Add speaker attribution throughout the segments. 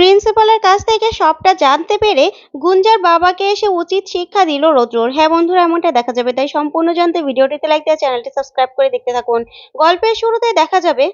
Speaker 1: প্রিন্সিপালের কাছ থেকে সবটা জানতে পেরে গুঞ্জার বাবাকে এসে উচিত শিক্ষা দিল রৌদ্রর। হ্যাঁ বন্ধুরা, এমনটা দেখা যাবে। তাই সম্পূর্ণ জানতে ভিডিওটিতে লাইক দিয়ে চ্যানেলটি সাবস্ক্রাইব করে দেখতে থাকুন। গল্পের শুরুতে দেখা যাবে,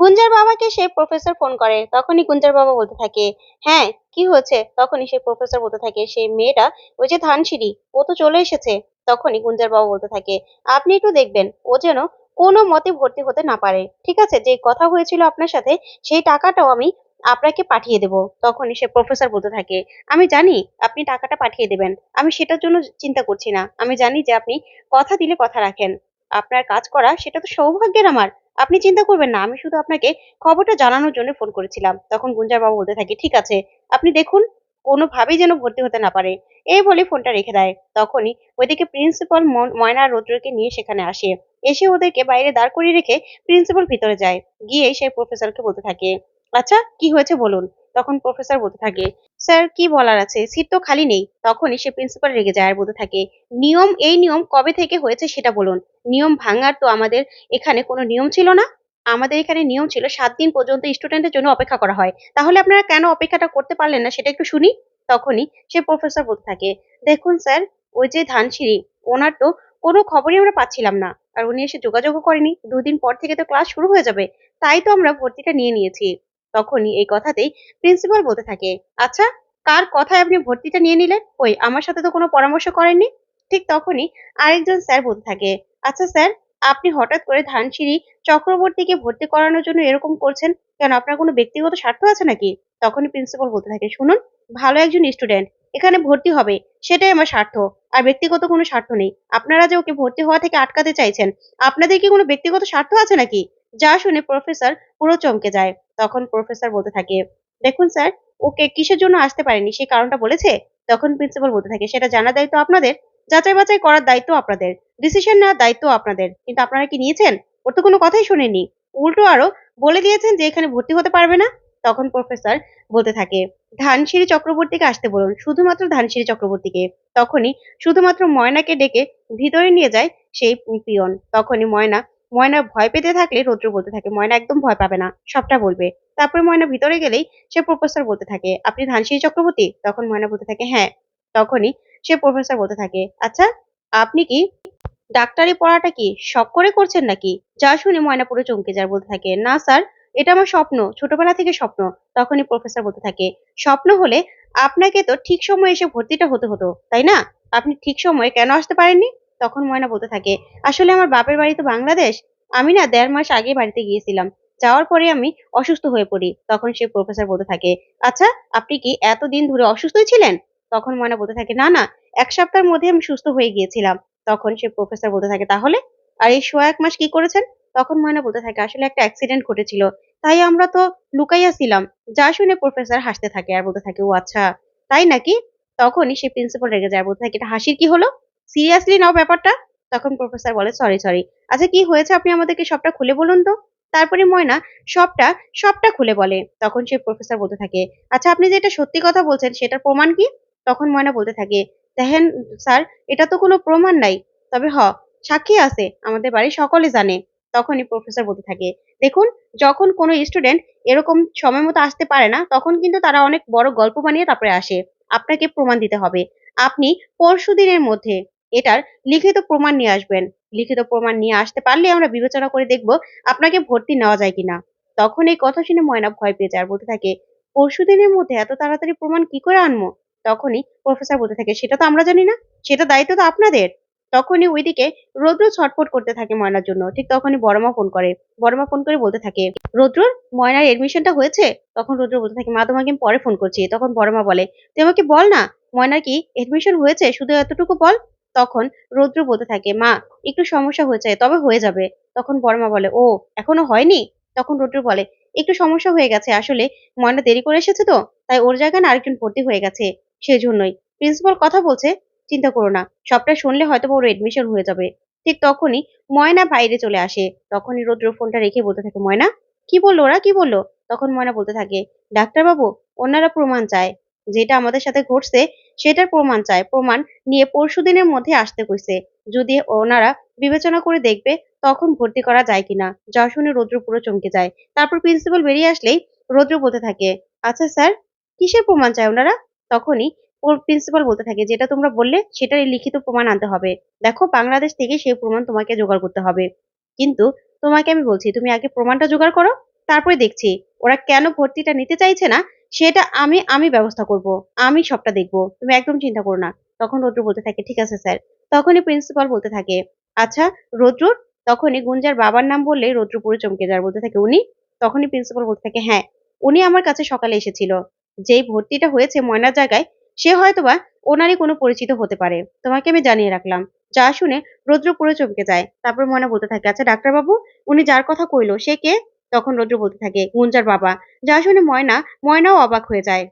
Speaker 1: গুঞ্জার বাবাকে সে প্রফেসর ফোন করে, তখনই গুঞ্জার বাবা বলতে থাকে হ্যাঁ কি হয়েছে? তখনই সে প্রফেসর বলতে থাকে সেই মেয়েটা ওই যে ধানসিঁড়ি, ও তো চলে এসেছে। তখনই গুঞ্জার বাবা বলতে থাকে, আপনি একটু দেখবেন, ও যেন কোনো মতে ভর্তি হতে না পারে। ঠিক আছে, যে কথা হয়েছিল আপনার সাথে, সেই টাকাটাও আমি আপনাকে পাঠিয়ে দেব। তখনই সে প্রফেসর বলতে থাকে, আমি জানি আপনি টাকাটা পাঠিয়ে দেবেন। আমি সেটার জন্য চিন্তা করছি না। আমি জানি যে আপনি কথা দিলে কথা রাখেন। আপনার কাজ করা সেটা তো সৌভাগ্যের আমার। আপনি চিন্তা করবেন না, আমি শুধু আপনাকে খবরটা জানানোর জন্য ফোন করেছিলাম। তখন গুঞ্জার বাবু বলতে থাকে, ঠিক আছে, আপনি দেখুন, কোনোভাবেই যেন ভর্তি হতে না পারে। এই বলে ফোনটা রেখে দেয়। তখনই ওইদিকে প্রিন্সিপাল ময়না রৌদ্রকে নিয়ে সেখানে আসে। এসে ওদেরকে বাইরে দাঁড় করিয়ে রেখে প্রিন্সিপাল ভিতরে যায়। গিয়ে সেই প্রফেসরকে বলতে থাকে আচ্ছা কি হয়েছে বলুন। তখন প্রফেসর বলতে থাকে, স্যার, কি বলার আছে? সিট তো খালি নেই। তখনই সে প্রিন্সিপাল রেগে যায় আর বলতে থাকে, নিয়ম, এই নিয়ম কবে থেকে হয়েছে সেটা বলুন। নিয়ম ভাঙার তো আমাদের এখানে কোনো নিয়ম ছিল না। আমাদের এখানে নিয়ম ছিল সাত দিন পর্যন্ত স্টুডেন্টের জন্য অপেক্ষা করা হয়। তাহলে আপনারা কেন অপেক্ষাটা করতে পারলেন না সেটা একটু শুনি। তখনই সে প্রফেসর বলতে থাকে, দেখুন স্যার, ওই যে ধানসিঁড়ি, ওনার তো কোনো খবরই আমরা পাচ্ছিলাম না। আর উনি এসে যোগাযোগও করেনি। দুদিন পর থেকে তো ক্লাস শুরু হয়ে যাবে। তাই তো আমরা ভর্তিটা নিয়ে নিয়েছি। তখনই এই কথাতেই প্রিন্সিপাল বলতে থাকে আচ্ছা কার কথায় আপনি ভর্তিটা নিয়ে নিলেন? ওই আমার সাথে তো কোনো পরামর্শ করেননি? ঠিক তখনই আরেকজন স্যার বলতে থাকে আচ্ছা স্যার, আপনি হঠাৎ করে ধানসিঁড়ি চক্রবর্তীকে ভর্তি করানোর জন্য এরকম করছেন কেন? আপনার কোনো ব্যক্তিগত স্বার্থ আছে নাকি? তখনই প্রিন্সিপাল বলতে থাকে, শুনুন, ভালো একজন স্টুডেন্ট এখানে ভর্তি হবে, সেটাই আমার স্বার্থ, আর ব্যক্তিগত কোনো স্বার্থ নেই। আপনারা যে ওকে ভর্তি হওয়া থেকে আটকাতে চাইছেন, আপনাদের কি কোনো ব্যক্তিগত স্বার্থ আছে নাকি? যা শুনে প্রফেসর পুরো চমকে যায়। তখন প্রফেসর বলতে থাকে, দেখুন স্যার, ওকে কিসের জন্য আসতে পারেনি? সেই কারণটা বলেছে? তখন প্রিন্সিপাল বলতে থাকে, সেটা জানার দায়িত্ব আপনাদের। যাচাই বাছাই করার দায়িত্ব আপনাদের। ডিসিশন নেওয়ার দায়িত্ব আপনাদের। কিন্তু আপনারা কি নিয়েছেন? ওর তো কোনো কথাই শোনেনি উল্টো আরও, বলে দিয়েছেন যে এখানে ভর্তি হতে পারবে না? তখন প্রফেসর বলতে থাকে, ধানসিঁড়ি চক্রবর্তীকে আসতে বলুন, শুধুমাত্র ধানসিঁড়ি চক্রবর্তীকে। তখনই শুধুমাত্র ময়নাকে ডেকে ভিতরে নিয়ে যায় সেই পিয়ন। তখনই ময়না ময়না ভয় পেতে থাকলে রৌদ্র বলতে থাকে, ময়না একদম ভয় পাবে না, সবটা বলবে। তারপরে ময়না ভিতরে গেলেই সে প্রফেসর বলতে থাকে, আপনি ধানসিঁড়ি চক্রবর্তী? তখন ময়না বলতে থাকে হ্যাঁ। তখনই সে প্রফেসর বলতে থাকে আচ্ছা আপনি কি ডাক্তারি পড়াটা কি শখ করে করছেন নাকি? যা শুনে ময়না পুরো চমকে যায়, বলতে থাকে, না স্যার, এটা আমার স্বপ্ন, ছোটবেলা থেকে স্বপ্ন। তখনই প্রফেসর বলতে থাকে, স্বপ্ন হলে আপনাকে তো ঠিক সময়ে এসে ভর্তিটা হতে হতো, তাই না? আপনি ঠিক সময়ে কেন আসতে পারেননি? তখন ময়না বলতে থাকে, আসলে আমার বাপের বাড়ি তো বাংলাদেশ? আমি না দেড় মাস আগে বাড়িতে গিয়েছিলাম। যাওয়ার পরে আমি অসুস্থ হয়ে পড়ি। তখন সে প্রফেসর বলতে থাকে আচ্ছা আপনি কি এতদিন ধরে অসুস্থই ছিলেন? তখন ময়না বলতে থাকে, না না, এক সপ্তাহের মধ্যে আমি সুস্থ হয়ে গিয়েছিলাম। তখন সে প্রফেসর বলতে থাকে, তাহলে? আর এই সোয়া এক মাস কি করেছেন? তখন ময়না বলতে থাকে, আসলে একটা অ্যাক্সিডেন্ট ঘটেছিল। তাই আমরা তো লুকাইয়া ছিলাম। যা শুনে প্রফেসর হাসতে থাকে আর বলতে থাকে, ও আচ্ছা তাই নাকি? তখনই সে প্রিন্সিপাল রেগে যায় বলতে থাকে, এটা হাসির কি হলো? সিরিয়াসলি নাও ব্যাপারটা? তখন প্রফেসর বলে সরি সরি আচ্ছা কি হয়েছে? আপনি আমাদেরকে সবটা খুলে বলুন তো? তারপরে ময়না, সবটা সবটা খুলে বলে। তখন সে প্রফেসর বলতে থাকে আচ্ছা আপনি যে এটা সত্যি কথা বলছেন, সেটার প্রমাণ কি? তখন ময়না বলতে থাকে, দেখেন স্যার, এটা তো কোনো প্রমাণ নাই। তবে হ, সাক্ষী আছে, আমাদের বাড়ির সকলে জানে। তখনই প্রফেসর বলতে থাকে, দেখুন, যখন কোনো স্টুডেন্ট এরকম সময় মতো আসতে পারে না, তখন কিন্তু তারা অনেক বড় গল্প বানিয়ে তারপরে আসে। আপনাকে প্রমাণ দিতে হবে। আপনি পরশু দিনের মধ্যে এটার লিখিত প্রমাণ নিয়ে আসবেন। লিখিত প্রমাণ নিয়ে আসতে পারলে আমরা বিবেচনা করে দেখব আপনাকে ভর্তি নেওয়া যায় কিনা। তখন এই কথা শুনে ময়না ভয় পেয়ে যায় বলতে থাকে পরশু দিনের মধ্যে এত তাড়াতাড়ি প্রমাণ কি করে আনব? তখনই প্রফেসর বলতে থাকে, সেটা তো আমরা জানি না, সেটা দায়িত্ব তো আপনাদের। তখনই ওইদিকে রৌদ্র ছটফট করতে থাকে ময়নার জন্য। ঠিক তখনই বড়মা ফোন করে। বড়মা ফোন করে বলতে থাকে রৌদ্রর ময়নার এডমিশনটা হয়েছে? তখন রৌদ্র বলতে থাকে, মা, তোমাকে পরে ফোন করছি। তখন বড়মা বলে, তুই আমাকে বল না, ময়নার কি এডমিশন হয়েছে? শুধু এতটুকু বল। তখন রৌদ্র বলতে থাকে, মা, একটু সমস্যা হয়েছে, তবে হয়ে যাবে। তখন বড়মা বলে, ও, এখনও হয়নি? তখন রৌদ্র বলে, একটু সমস্যা হয়ে গেছে, আসলে ময়না দেরি করে এসেছে তো, তাই ওর জায়গায় না আরেকজন ভর্তি হয়ে গেছে সেই জন্যই প্রিন্সিপাল কথা বলছে, চিন্তা করো না, সবটা শুনলে হয়তো ওর এডমিশন হয়ে যাবে। ঠিক তখনই ময়না বাইরে চলে আসে। তখনই রৌদ্র ফোনটা রেখে বলতে থাকে, ময়না, কি বলল ওরা, কি বলল? তখন ময়না বলতে থাকে, ডাক্তারবাবু ওনারা প্রমাণ চায়। যেটা আমাদের সাথে ঘটছে, সেটার প্রমাণ চায় প্রমাণ নিয়ে পরশু দিনের মধ্যে আসতে কইছে। যদি ওনারা বিবেচনা করে দেখবে, তখন ভর্তি করা যায় কিনা। যা শুনে রৌদ্র পুরো চমকে যায়। তারপর প্রিন্সিপাল বেরিয়ে আসলেই রৌদ্র বলতে থাকে আচ্ছা স্যার, কিসের প্রমাণ চায় ওনারা? তখনই প্রিন্সিপাল বলতে থাকে, যেটা তোমরা বললে, সেটারই লিখিত প্রমাণ আনতে হবে। দেখো, বাংলাদেশ থেকে সেই প্রমাণ তোমাকে জোগাড় করতে হবে। কিন্তু তোমাকে আমি বলছি, তুমি আগে প্রমাণটা জোগাড় করো, তারপরে দেখছি। ওরা কেন ভর্তিটা নিতে চাইছে না সেটা আমি আমি ব্যবস্থা করব, আমি সবটা দেখব। তুমি একদম চিন্তা করো না। তখন রৌদ্র বলতে থাকে, ঠিক আছে স্যার। তখনই প্রিন্সিপাল বলতে থাকে আচ্ছা রৌদ্র? তখনই গুঞ্জার বাবার নাম বললে রৌদ্র পুরো চমকে যার বলতে থাকে, উনি? তখনই প্রিন্সিপাল বলতে থাকে হ্যাঁ উনি আমার কাছে সকালে এসেছিল। যেই ভর্তিটা হয়েছে ময়নার জায়গায়, সে হয়তোবা ওনারই কোনো পরিচিত হতে পারে। তোমাকে আমি জানিয়ে রাখলাম। যা শুনে রৌদ্র পুরো চমকে যায়। তারপর ময়না বলতে থাকে আচ্ছা ডাক্তারবাবু, উনি যার কথা কইলো, সে কে? তখন রৌদ্র বলতে থাকে, গুঞ্জার বাবা। যা শুনে ময়না, ময়নাও অবাক হয়ে যায়।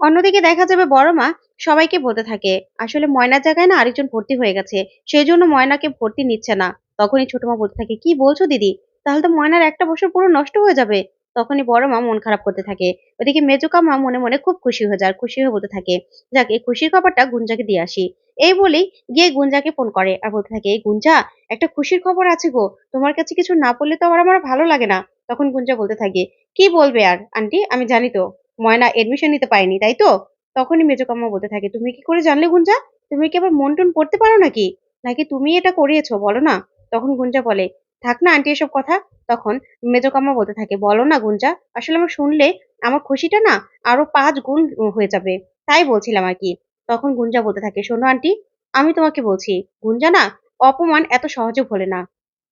Speaker 1: অন্যদিকে দেখা যাবে বড় মা সবাইকে বলতে থাকে, আসলে ময়নার জায়গায় না আরেকজন ভর্তি হয়ে গেছে, সেই জন্য ময়নাকে ভর্তি নিচ্ছে না। তখনই ছোট মা বলতে থাকে, কি বলছো দিদি? তাহলে তো ময়নার একটা বছর পুরো নষ্ট হয়ে যাবে। তখনই বড় মা মন খারাপ করতে থাকে। ওদিকে মেজুকা মা মনে মনে খুব খুশি হয়ে যায়, খুশি হয়ে বলতে থাকে, যাক, এই খুশির খবরটা গুঞ্জাকে দিয়ে আসি। এই বলেই গিয়ে গুঞ্জাকে ফোন করে আর বলতে থাকে, এই গুঞ্জা, একটা খুশির খবর আছে গো। তোমার কাছে কিছু না বললে তো আবার আমার ভালো লাগে না। তখন গুঞ্জা বলতে থাকে, কি বলবে আর, আন্টি? আমি জানি তো, ময়না এডমিশন নিতে পারেনি, তাই তো? তখনই মেজকাম্মা বলতে থাকে, তুমি কি করে জানলে গুঞ্জা? তুমি কি আবার মন টন পড়তে পারো নাকি? নাকি তুমি এটা করিয়েছো, বলো না? তখন গুঞ্জা বলে, থাক না আন্টি এসব কথা। তখন মেজকাম্মা বলতে থাকে, বলো না গুঞ্জা, আসলে আমার শুনলে আমার খুশিটা না আরও পাঁচ গুণ হয়ে যাবে, তাই বলছিলাম আর কি। তখন গুঞ্জা বলতে থাকে, শোনো আন্টি, আমি তোমাকে বলছি, গুঞ্জা না, অপমান এত সহজে ভোলে না,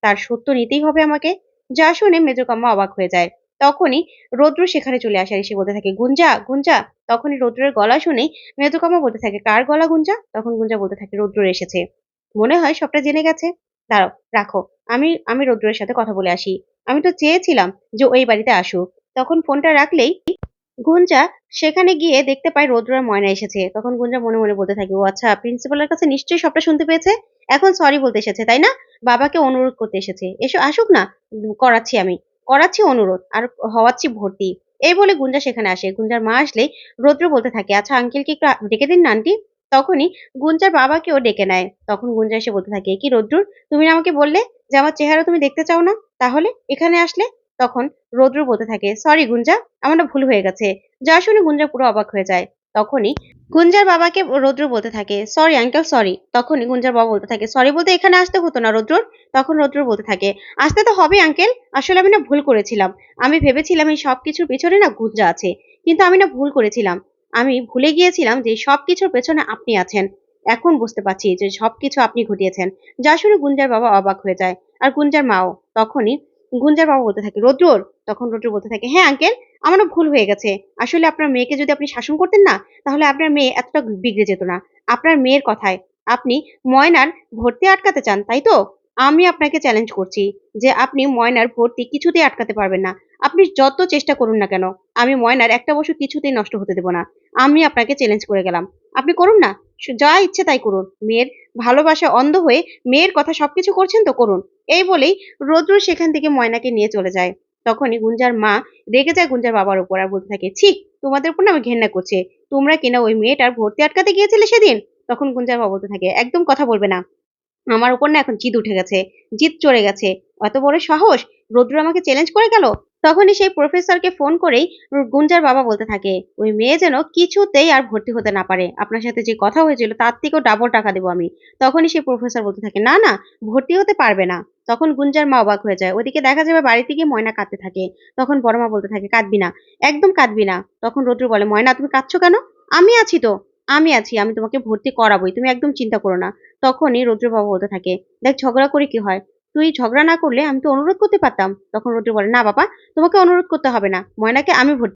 Speaker 1: তার সত্য নিতেই হবে আমাকে যা শুনে মেজকাম্মা অবাক হয়ে যায়। তখনই রৌদ্র সেখানে চলে আসে এসে বলতে থাকে, গুঞ্জা গুঞ্জা। তখনই রৌদ্রের গলা শুনেই মেজকাম্মা বলতে থাকে, কার গলা গুঞ্জা? তখন গুঞ্জা বলতে থাকে, রৌদ্র এসেছে। মনে হয় সবটা জেনে গেছে। দাঁড়াও, রাখো, আমি আমি রৌদ্রের সাথে কথা বলে আসি। আমি তো চেয়েছিলাম যে ওই বাড়িতে আসুক। তখন ফোনটা রাখলেই গুঞ্জা সেখানে গিয়ে দেখতে পায় রৌদ্র আর ময়না এসেছে। তখন গুঞ্জা মনে মনে বলতে থাকে, ও আচ্ছা প্রিন্সিপালের কাছে নিশ্চয়ই সবটা শুনতে পেয়েছে? এখন সরি বলতে এসেছে, তাই না? বাবাকে অনুরোধ করতে এসেছে। এসো, আসুক না, করাচ্ছি আমি। করাচ্ছি অনুরোধ, আর হওয়াচ্ছি ভর্তি। এই বলে গুঞ্জা সেখানে আসে। গুঞ্জার মা আসলেই রৌদ্র বলতে থাকে আচ্ছা আঙ্কেলকে একটু ডেকে দিন না আন্টি তখনই গুঞ্জার বাবাকেও ডেকে নেয়। তখন গুঞ্জা এসে বলতে থাকে, কি রৌদ্র, তুমি আমাকে বললে যে আমার চেহারা তুমি দেখতে চাও না? তাহলে এখানে আসলে? তখন রৌদ্র বলতে থাকে সরি গুঞ্জা আমার ভুল হয়ে গেছে। যা শুনে গুঞ্জা পুরো অবাক হয়ে যায়। তখনই গুঞ্জার বাবাকে রৌদ্র বলতে থাকে সরি আঙ্কেল সরি তখনই গুঞ্জার বাবা বলতে থাকে সরি বলতে এখানে আসতে হতো না রৌদ্র। তখন রৌদ্র বলতে থাকে, আসতে তো হবে আঙ্কেল আসলে আমি না ভুল করেছিলাম। আমি ভেবেছিলাম এই সব কিছুর পেছনে না গুঞ্জা আছে, কিন্তু আমি না ভুল করেছিলাম। আমি ভুলে গিয়েছিলাম যে সব কিছুর পেছনে আপনি আছেন। এখন বুঝতে পারছি যে সব কিছু আপনি ঘটিয়েছেন। যা শুনে গুঞ্জার বাবা অবাক হয়ে যায়। আর গুঞ্জার মাও তখনই গুঞ্জার বাবা বলতে থাকে, রৌদ্র তখন রৌদ্র বলতে থাকে হ্যাঁ আঙ্কেল আমারও ভুল হয়ে গেছে। আসলে আপনার মেয়েকে যদি আপনি শাসন করতেন না, তাহলে আপনার মেয়ে এতটা বিগড়ে যেত না। আপনার মেয়ের কথায়, আপনি ময়নার ভর্তি আটকাতে চান, তাই তো? আমি আপনাকে চ্যালেঞ্জ করছি যে আপনি ময়নার ভর্তি কিছুতেই আটকাতে পারবেন না। আপনি যত চেষ্টা করুন না কেন, আমি ময়নার একটা বছর কিছুতেই নষ্ট হতে দেব না। আমি আপনাকে চ্যালেঞ্জ করে গেলাম। আপনি করুন না যা ইচ্ছে তাই করুন। মেয়ের ভালোবাসা অন্ধ হয়ে মেয়ের কথা সবকিছু করছেন তো করুন। এই বলেই রৌদ্র সেখান থেকে ময়নাকে নিয়ে চলে যায়। তখনই গুঞ্জার মা রেগে যায় গুঞ্জার বাবার উপর আর বলতে থাকে, ছি, তোমাদের উপর না আমি ঘেন্না করছে। তোমরা কিনা ওই মেয়েটার ভর্তি আটকাতে গিয়েছিলে সেদিন? তখন গুঞ্জার বাবা বলতে থাকে, একদম কথা বলবে না। আমার উপর না এখন জিদ উঠে গেছে, জিদ চড়ে গেছে। অত বড় সাহস? রোদ্র আমাকে চ্যালেঞ্জ করে গেল? তখনই সেই প্রফেসরকে ফোন করেই গুঞ্জার বাবা বলতে থাকে, ওই মেয়ে যেন কিছুতেই আর ভর্তি হতে না পারে। আপনার সাথে যে কথা হয়েছিল তার থেকেও ডাবল টাকা দেবো আমি। তখনই সেই প্রফেসর বলতে থাকে, না না, ভর্তি হতে পারবে না। তখন গুঞ্জার মা অবাক হয়ে যায়। ওদিকে দেখা যাবে বাড়িতে গিয়ে ময়না কাঁদতে থাকে। তখন বড় মা বলতে থাকে, কাঁদবি না, একদম কাঁদবি না। তখন রৌদ্র বলে, ময়না, তুমি কাঁদছো কেন? আমি আছি তো, আমি আছি, আমি তোমাকে ভর্তি করাবোই, তুমি একদম চিন্তা করো না। তখনই রৌদ্র বাবা বলতে থাকে, দেখ, ঝগড়া করে কি হয়? তুই ঝগড়া না করলে আমি তো অনুরোধ করতে পারতাম। তখন রোদ্র বলে, না বাবা, তোমাকে অনুরোধ করতে হবে না। ময়নাকে আমি ভর্তি